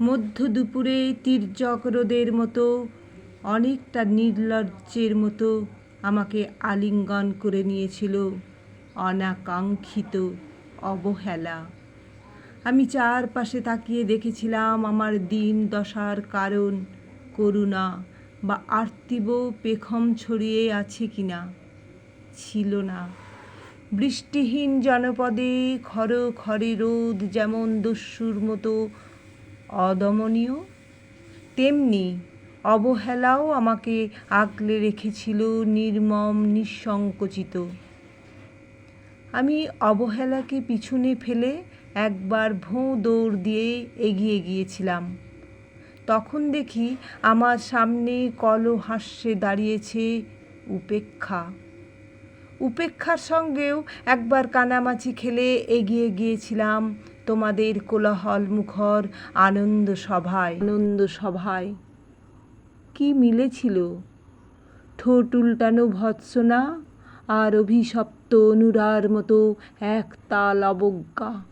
মধ্য দুপুরে তির্যক রোদের মতো, অনেকটা নির্লজ্জের মতো আমাকে আলিঙ্গন করে নিয়েছিল অনাকাঙ্ক্ষিত অবহেলা। আমি চারপাশে তাকিয়ে দেখেছিলাম আমার দিন দশার কারণ, করুণা বা আর্তিব পেখম ছড়িয়ে আছে কিনা। ছিল না। বৃষ্টিহীন জনপদে খর খরে রোদ যেমন দস্যুর মতো অদমনীয়, তেমনি অবহেলাও আমাকে আগলে রেখেছিল নির্মম, নিঃসংকোচিত। আমি অবহেলাকে পিছনে ফেলে একবার ভোঁ দৌড় দিয়ে এগিয়ে গিয়েছিলাম। তখন দেখি আমার সামনে কলহাস্যে দাঁড়িয়েছে উপেক্ষা। উপেক্ষার সঙ্গেও একবার কানামাছি খেলে এগিয়ে গিয়েছিলাম তোমাদের কোলাহল মুখর আনন্দ সভায়। আনন্দ সভায়। কি মিলেছিল? ঠোঁট উল্টানো ভৎসনা আর অভিশপ্ত অনুরার মতো এক তাল অবজ্ঞা।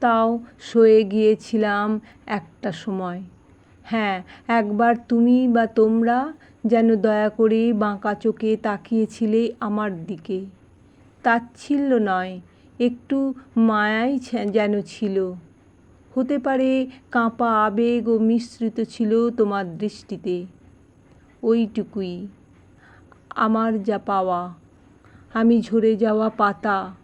তাও সয়ে গিয়েছিলাম একটা সময়। হ্যাঁ একবার তুমি বা তোমরা যেন দয়া করে বাঁকা চোখে তাকিয়েছিলে আমার দিকে। তাচ্ছিল্য নয়, একটু মায়াই যেন ছিল। হতে পারে কাঁপা আবেগ ও মিশ্রিত ছিল তোমার দৃষ্টিতে। ওইটুকুই। আমার যা পাওয়া। আমি ঝরে যাওয়া পাতা।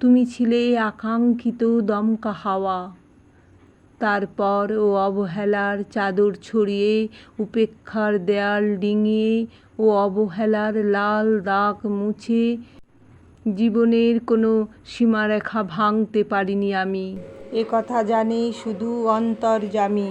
তুমি ছিলে আকাঙ্ক্ষিত দমকা হাওয়া। তারপর ও অবহেলার চাদর ছড়িয়ে, উপেক্ষার দেয়াল ডিঙিয়ে ও অবহেলার লাল দাগ মুছে জীবনের কোনো সীমারেখা ভাঙতে পারিনি আমি। এ কথা জানে শুধু অন্তর্যামী।